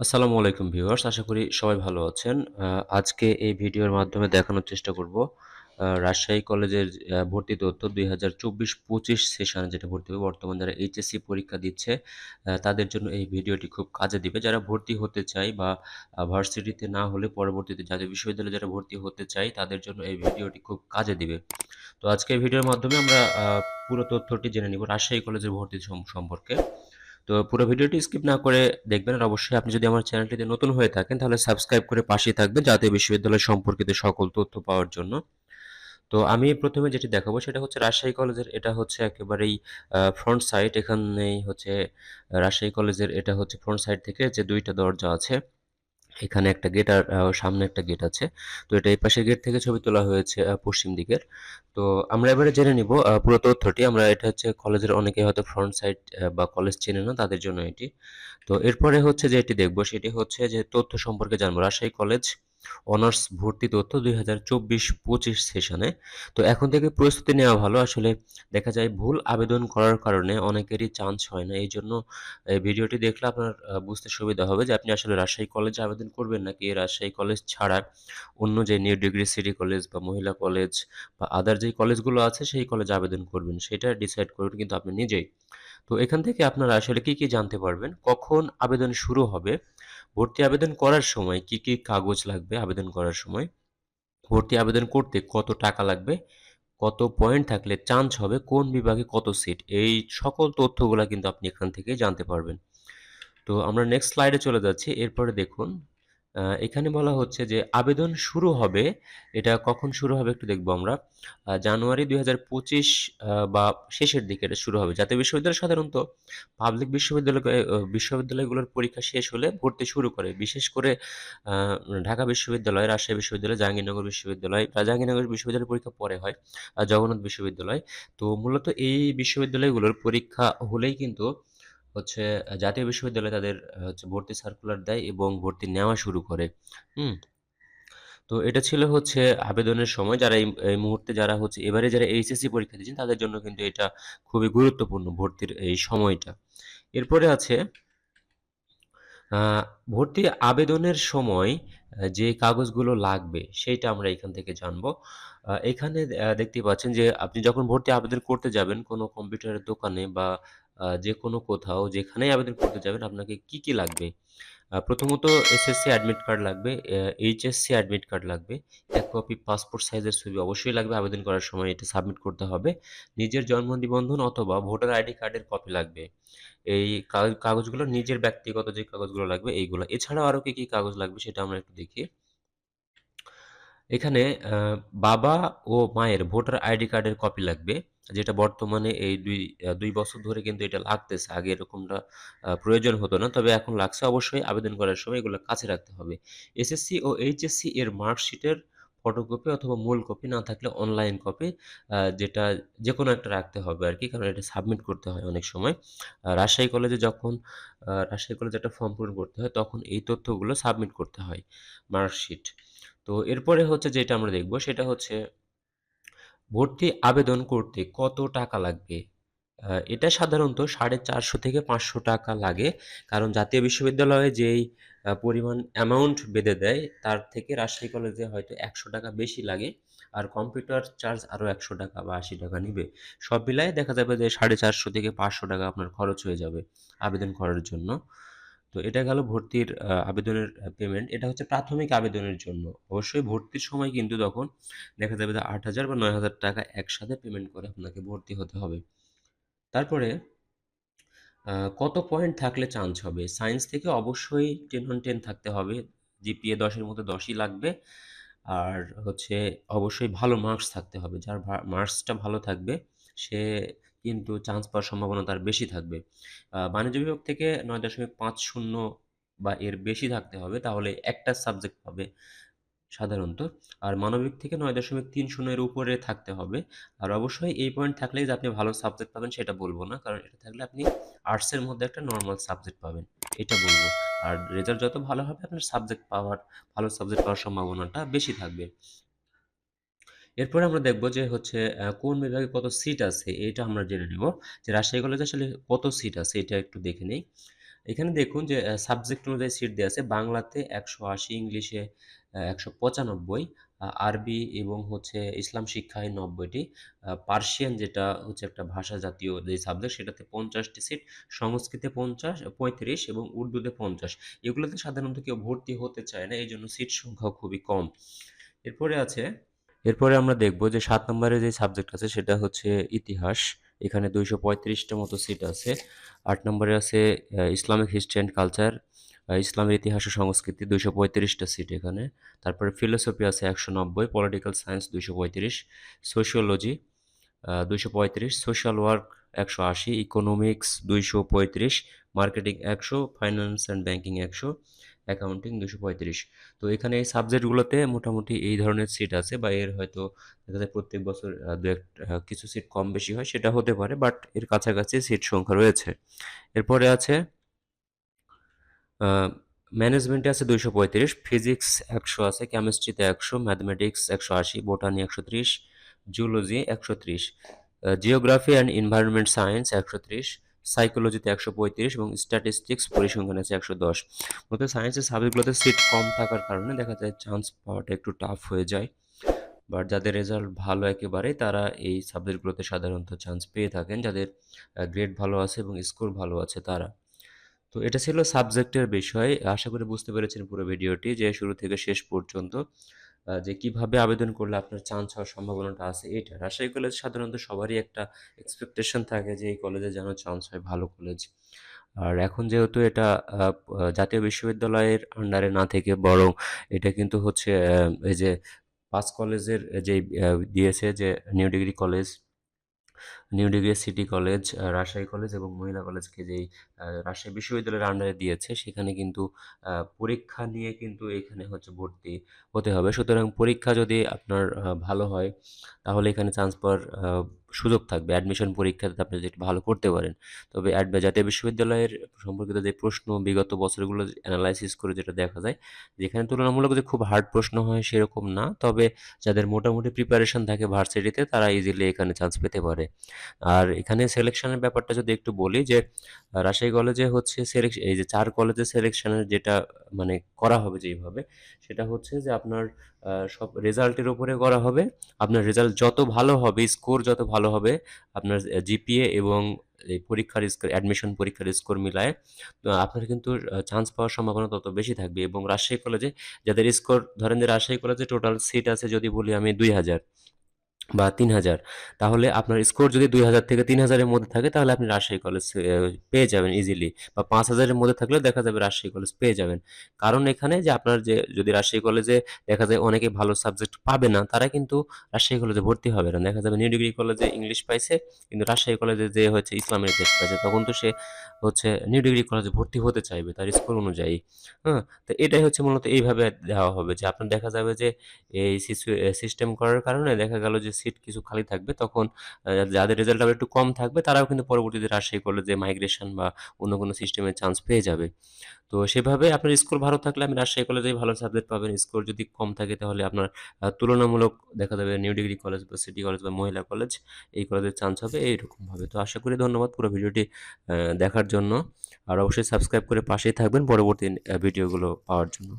আসসালামু আলাইকুম ভিউয়ার্স, আশা করি সবাই ভালো আছেন। আজকে এই ভিডিওর মাধ্যমে দেখানোর চেষ্টা করব রাজশাহী কলেজের ভর্তি তথ্য দুই হাজার চব্বিশ পঁচিশ সেশনে যেটা ভর্তি হবে। বর্তমান যারা এইচএসসি পরীক্ষা দিচ্ছে তাদের জন্য এই ভিডিওটি খুব কাজে দিবে। যারা ভর্তি হতে চায় বা ভার্সিটিতে না হলে পরবর্তীতে যাদের বিশ্ববিদ্যালয়ে যারা ভর্তি হতে চায়, তাদের জন্য এই ভিডিওটি খুব কাজে দিবে। তো আজকে ভিডিওর মাধ্যমে আমরা পুরো তথ্যটি জেনে নিব রাজশাহী কলেজের ভর্তি সম্পর্কে। তো পুরো ভিডিওটি স্কিপ না করে দেখবেন। আর অবশ্যই আপনি যদি আমার চ্যানেলটিতে নতুন হয়ে থাকেন, তাহলে সাবস্ক্রাইব করে পাশে থাকবেন জাতীয় বিশ্ববিদ্যালয় সম্পর্কিত সকল তথ্য পাওয়ার জন্য। তো আমি প্রথমে যেটি দেখাবো, সেটা হচ্ছে রাজশাহী কলেজের, এটা হচ্ছে একেবারেই ফ্রন্ট সাইড এখানেই হচ্ছে, রাজশাহী কলেজের, এটা হচ্ছে ফ্রন্ট সাইড থেকে যে দুইটা দরজা আছে। এখানে একটা গেট আর সামনে একটা গেট আছে। তো এটা এই পাশের গেট থেকে ছবি তোলা হয়েছে পশ্চিম দিকের। তো আমরা এবারে জেনে নিব পুরো তথ্যটি। আমরা এটা হচ্ছে কলেজের অনেকে হয়তো ফ্রন্ট সাইড বা কলেজ চেনে না তাদের জন্য এটি। তো এরপরে হচ্ছে যে এটি দেখব, সেটি হচ্ছে যে তথ্য সম্পর্কে জানব। রাজশাহী কলেজ অনার্স ভর্তি তথ্য দুই হাজার চব্বিশ পঁচিশ সেশনে। তো এখন থেকে প্রস্তুতি নেওয়া ভালো। আসলে দেখা যায় ভুল আবেদন করার কারণে অনেকেরই চান্স হয় না। এই জন্য ভিডিওটি দেখলে আপনার বুঝতে সুবিধা হবে যে আপনি আসলে রাজশাহী কলেজে আবেদন করবেন নাকি রাজশাহী কলেজ ছাড়া অন্য যে নিউ ডিগ্রি সিটি কলেজ বা মহিলা কলেজ বা আদার যে কলেজগুলো আছে, সেই কলেজে আবেদন করবেন। সেটা ডিসাইড করবেন কিন্তু আপনি নিজেই। তো এখান থেকে আপনারা আসলে কি কি জানতে পারবেন? কখন আবেদন শুরু হবে? ভর্তি আবেদন করার সময় কি কি কাগজ লাগবে আবেদন করার সময়? ভর্তি আবেদন করতে কত টাকা লাগবে? কত পয়েন্ট থাকলে চান্স হবে? কোন বিভাগে কত সিট? এই সকল তথ্যগুলো কিন্তু আপনি এখান থেকে জানতে পারবেন। তো আমরা নেক্সট স্লাইডে চলে যাচ্ছি। এরপরে দেখুন এখানে বলা হচ্ছে যে আবেদন শুরু হবে, এটা কখন শুরু হবে একটু দেখব আমরা জানুয়ারি দুই হাজার পঁচিশ বা শেষের দিকে এটা শুরু হবে। জাতীয় বিশ্ববিদ্যালয় সাধারণত পাবলিক বিশ্ববিদ্যালয় বিশ্ববিদ্যালয়গুলোর পরীক্ষা শেষ হলে ভর্তি শুরু করে। বিশেষ করে ঢাকা বিশ্ববিদ্যালয়, রাজশাহী বিশ্ববিদ্যালয়, জাহাঙ্গীরনগর বিশ্ববিদ্যালয় জাহাঙ্গীরনগর বিশ্ববিদ্যালয়ের পরীক্ষা পরে হয় জগন্নাথ বিশ্ববিদ্যালয়। তো মূলত এই বিশ্ববিদ্যালয়গুলোর পরীক্ষা হলেই কিন্তু হচ্ছে জাতীয় বিশ্ববিদ্যালয় তাদের হচ্ছে ভর্তি সার্কুলার দেয় এবং ভর্তি নেওয়া শুরু করে। হুম? তো এটা ছিল হচ্ছে আবেদনের সময় যারা এই মুহূর্তে যারা হচ্ছে, এবারে যারা এইচএসসি পরীক্ষা দিচ্ছেন, তাদের জন্য কিন্তু এটা খুবই গুরুত্বপূর্ণ ভর্তির এই সময়টা। এরপরে আছে ভর্তি আবেদনের সময় যে কাগজগুলো লাগবে, সেইটা আমরা এখান থেকে জানব। এখানে আ দেখতেই পাচ্ছেন যে আপনি যখন ভর্তি আবেদন করতে যাবেন কোনো কম্পিউটারের দোকানে বা আ যেকোনো কোথাও যেখানেই আবেদন করতে যাবেন আপনাকে কি, কি লাগবে? প্রথমত এসএসসি অ্যাডমিট কার্ড লাগবে, এইচএসসি অ্যাডমিট কার্ড লাগবে। এক কপি পাসপোর্ট সাইজের ছবি অবশ্যই লাগবে আবেদন করার সময় এটা সাবমিট করতে হবে। নিজের জন্ম নিবন্ধন অথবা ভোটার আইডি কার্ডের কপি লাগবে। এই কাগজগুলো নিজের ব্যক্তিগত যে কাগজগুলো লাগবে এইগুলো এছাড়াও আরও কি, কি কাগজ লাগবে সেটা আমরা একটু দেখি। এখানে বাবা ও মায়ের ভোটার আইডি কার্ডের কপি লাগবে। যেটা বর্তমানে এই দুই দুই বছর ধরে কিন্তু এটা লাগতেছে। আগে এরকমটা প্রয়োজন হতো না। তবে এখন লাগছে অবশ্যই আবেদন করার সময় এগুলো কাছে রাখতে হবে। এসএসসি ও এইচএসসি এর মার্কশিটের ফটোকপি অথবা মূল কপি না থাকলে অনলাইন কপি যেটা যেকোনো একটা রাখতে হবে আর কি, কারণ এটা সাবমিট করতে হয় অনেক সময়। রাজশাহী কলেজে যখন রাজশাহী কলেজে একটা ফর্ম পূরণ করতে হয়, তখন এই তথ্যগুলো সাবমিট করতে হয় মার্কশিট। তো এরপরে হচ্ছে যেটা আমরা দেখব সেটা হচ্ছে ভর্তি আবেদন করতে কত টাকা লাগবে? এটা সাধারণত ৳৪৫০ থেকে ৳৫০০ লাগে। কারণ জাতীয় বিশ্ববিদ্যালয়ে যেই পরিমাণ অ্যামাউন্ট বেঁধে দেয়, তার থেকে রাজশাহী কলেজে হয়তো ৳১০০ বেশি লাগে। আর কম্পিউটার চার্জ আরও একশো টাকা বা ৳৮০ নিবে। সব মিলায় দেখা যাবে যে ৳৪৫০ থেকে ৳৫০০ আপনার খরচ হয়ে যাবে আবেদন করার জন্য। তো এটা গেল ভর্তির আবেদনের পেমেন্ট। এটা হচ্ছে প্রাথমিক আবেদনের জন্য। অবশ্যই ভর্তির সময় কিন্তু তখন দেখা যাবে যে আট হাজার বা ৳৯,০০০ একসাথে পেমেন্ট করে আপনাকে ভর্তি হতে হবে। তারপরে কত পয়েন্ট থাকলে চান্স হবে? সায়েন্স থেকে অবশ্যই টেন অন টেন থাকতে হবে। জিপিএ ১০ এর মধ্যে ১০ ই লাগবে। আর হচ্ছে অবশ্যই ভালো মার্কস থাকতে হবে। যার মার্কসটা ভালো থাকবে সে কিন্তু চান্স পাওয়ার সম্ভাবনা তার বেশি থাকবে। বাণিজ্য বিভাগ থেকে ৯.৫০ বা এর বেশি থাকতে হবে, তাহলে একটা সাবজেক্ট পাবে সাধারণত। আর মানবিক থেকে নয় দশমিক তিন শূন্যের উপরে থাকতে হবে। আর অবশ্যই এই পয়েন্ট থাকলেই যে আপনি ভালো সাবজেক্ট পাবেন সেটা বলব না। কারণ এটা থাকলে আপনি আর্টসের মধ্যে একটা নর্মাল সাবজেক্ট পাবেন। এটা বলব আর রেজাল্ট যত ভালো হবে আপনার সাবজেক্ট পাওয়ার, ভালো সাবজেক্ট পাওয়ার সম্ভাবনাটা বেশি থাকবে। এরপরে আমরা দেখব যে হচ্ছে কোন বিভাগে কত সিট আছে, এটা আমরা জেনে নিব। যে রাজশাহী কলেজে আসলে কত সিট আছে, এটা একটু দেখে নেই। এখানে দেখুন যে সাবজেক্ট অনুযায়ী সিট দেওয়া আছে বাংলাতে একশো আশি, ইংলিশে একশো পঁচানব্বই আরবি এবং হচ্ছে ইসলাম শিক্ষায় নব্বইটি পার্সিয়ান যেটা হচ্ছে একটা ভাষা জাতীয় যে সাবজেক্ট সেটাতে পঞ্চাশটি সিট সংস্কৃতে পঞ্চাশ, পঁয়ত্রিশ এবং উর্দুতে পঞ্চাশ এগুলোতে সাধারণত কেউ ভর্তি হতে চায় না এই জন্য সিট সংখ্যা খুবই কম এরপরে আছে এরপরে আমরা দেখব যে সাত নম্বরে যে সাবজেক্ট আছে সেটা হচ্ছে ইতিহাস। এখানে দুইশো পঁয়ত্রিশটা মতো সিট আছে। আট নম্বরে আছে ইসলামিক হিস্ট্রি অ্যান্ড কালচার ইসলামের ইতিহাস ও সংস্কৃতি দুইশো পঁয়ত্রিশটা সিট এখানে। তারপরে ফিলোসফি আছে একশো নব্বই পলিটিক্যাল সায়েন্স দুইশো পঁয়ত্রিশ সোশিওলজি দুইশো পঁয়ত্রিশ সোশ্যাল ওয়ার্ক একশো আশি ইকোনমিক্স দুইশো পঁয়ত্রিশ মার্কেটিং একশো ফাইন্যান্স অ্যান্ড ব্যাঙ্কিং একশো। অ্যাকাউন্টিং দুশো পঁয়ত্রিশ। তো এখানে এই সাবজেক্টগুলোতে মোটামুটি এই ধরনের সিট আছে বা এর হয়তো দেখা যায় প্রত্যেক বছর দু এক কিছু সিট কম বেশি হয়, সেটা হতে পারে বাট এর কাছাকাছি সিট সংখ্যা রয়েছে। এরপরে আছে ম্যানেজমেন্টে আছে দুইশো পঁয়ত্রিশ ফিজিক্স একশো আছে কেমিস্ট্রিতে একশো ম্যাথমেটিক্স একশো আশি বোটানি একশো ত্রিশ জুলজি একশো ত্রিশ জিওগ্রাফি অ্যান্ড এনভায়রনমেন্ট সায়েন্স একশো ত্রিশ সাইকোলজিতে একশো পঁয়ত্রিশ এবং স্ট্যাটিস্টিক্স পরিসংখ্যান আছে একশো দশ। মূলত সায়েন্সের সাবজেক্টগুলোতে সিট কম থাকার কারণে দেখা যায় চান্স পাওয়াটা একটু টাফ হয়ে যায়। বাট যাদের রেজাল্ট ভালো একেবারে, তারা এই সাবজেক্টগুলোতে সাধারণত চান্স পেয়ে থাকেন। যাদের গ্রেড ভালো আছে এবং স্কোর ভালো আছে তারা। তো এটা ছিল সাবজেক্টের বিষয়। আশা করি বুঝতে পেরেছেন পুরো ভিডিওটি যে শুরু থেকে শেষ পর্যন্ত যে কীভাবে আবেদন করলে আপনার চান্স হওয়ার সম্ভাবনাটা আছে, এটা রাজশাহী কলেজ সাধারণত সবারই একটা এক্সপেকটেশন থাকে যে এই কলেজে যেন চান্স হয় ভালো কলেজ আর এখন যেহেতু এটা জাতীয় বিশ্ববিদ্যালয়ের আন্ডারে না থেকে বরং এটা কিন্তু হচ্ছে এই যে পাস কলেজের যে দিয়েছে যে new degree college new degree city college Rajshahi college এবং মহিলা কলেজকে যেই রাজশাহী বিশ্ববিদ্যালয়ের আন্ডারে দিয়েছে, সেখানে কিন্তু পরীক্ষা নিয়ে কিন্তু এখানে হচ্ছে ভর্তি হতে হবে। সুতরাং পরীক্ষা যদি আপনার ভালো হয়, তাহলে এখানে চান্স পাওয়ার সুযোগ থাকবে। অ্যাডমিশন পরীক্ষাতে আপনি যেটা ভালো করতে পারেন। তবে জাতীয় বিশ্ববিদ্যালয়ের সম্পর্কিত যে প্রশ্ন বিগত বছরগুলো অ্যানালাইসিস করে যেটা দেখা যায়, যেখানে তুলনামূলক যে খুব হার্ড প্রশ্ন হয় সেরকম না। তবে যাদের মোটামুটি প্রিপারেশন থাকে ভার্সিটিতে তারা ইজিলি এখানে চান্স পেতে পারে। আর এখানে সিলেকশনের ব্যাপারটা যদি একটু বলি যে রাজশাহী কলেজে হচ্ছে এই যে চার কলেজে সিলেকশনের যেটা মানে করা হবে যেইভাবে, সেটা হচ্ছে যে আপনার সব রেজাল্টের উপরে করা হবে। আপনার রেজাল্ট যত ভালো হবে স্কোর যত ভালো হবে, আপনার জিপিএ এবং এই পরীক্ষার স্কোর অ্যাডমিশন পরীক্ষার স্কোর মিলায় আপনার কিন্তু চান্স পাওয়ার সম্ভাবনা তত বেশি থাকবে। এবং রাজশাহী কলেজে যাদের স্কোর ধরেন যে রাজশাহী কলেজে টোটাল সিট আছে যদি বলি আমি দুই হাজার বা তিন হাজার, তাহলে আপনার স্কোর যদি দুই হাজার থেকে তিন হাজারের মধ্যে থাকে, তাহলে আপনি রাজশাহী কলেজ পেয়ে যাবেন ইজিলি বা পাঁচ হাজারের মধ্যে থাকলে দেখা যাবে রাজশাহী কলেজ পেয়ে যাবেন। কারণ এখানে যে আপনার যে, যদি রাজশাহী কলেজে দেখা যায় অনেকে ভালো সাবজেক্ট পাবে না, তারা কিন্তু রাজশাহী কলেজে ভর্তি হবে না। দেখা যাবে নিউ ডিগ্রি কলেজে ইংলিশ পাইছে, কিন্তু রাজশাহী কলেজে যে হচ্ছে ইসলামের টেস্ট পাইছে তখন তো সে হচ্ছে নিউ ডিগ্রি কলেজে ভর্তি হতে চাইবে তার স্কোর অনুযায়ী। হ্যাঁ তো এটাই হচ্ছে মূলত এইভাবে দেওয়া হবে যে আপনার দেখা যাবে যে এই সিস্টেম করার কারণে দেখা গেল যে সিট কিছু খালি থাকবে, তখন যাদের রেজাল্ট আবার একটু কম থাকবে, তারাও কিন্তু পরবর্তীতে রাজশাহী কলেজে মাইগ্রেশন বা অন্য কোনো সিস্টেমের চান্স পেয়ে যাবে। তো সেভাবে আপনার স্কোর ভালো থাকলে আপনি রাজশাহী কলেজেই ভালো সাবজেক্ট পাবেন। স্কোর যদি কম থাকে তাহলে আপনার তুলনামূলক দেখা যাবে নিউ ডিগ্রি কলেজ বা সিটি কলেজ বা মহিলা কলেজ এই কলেজের চান্স হবে এইরকমভাবে। তো আশা করি ধন্যবাদ পুরো ভিডিওটি দেখার জন্য। আর অবশ্যই সাবস্ক্রাইব করে পাশেই থাকবেন পরবর্তী ভিডিওগুলো পাওয়ার জন্য।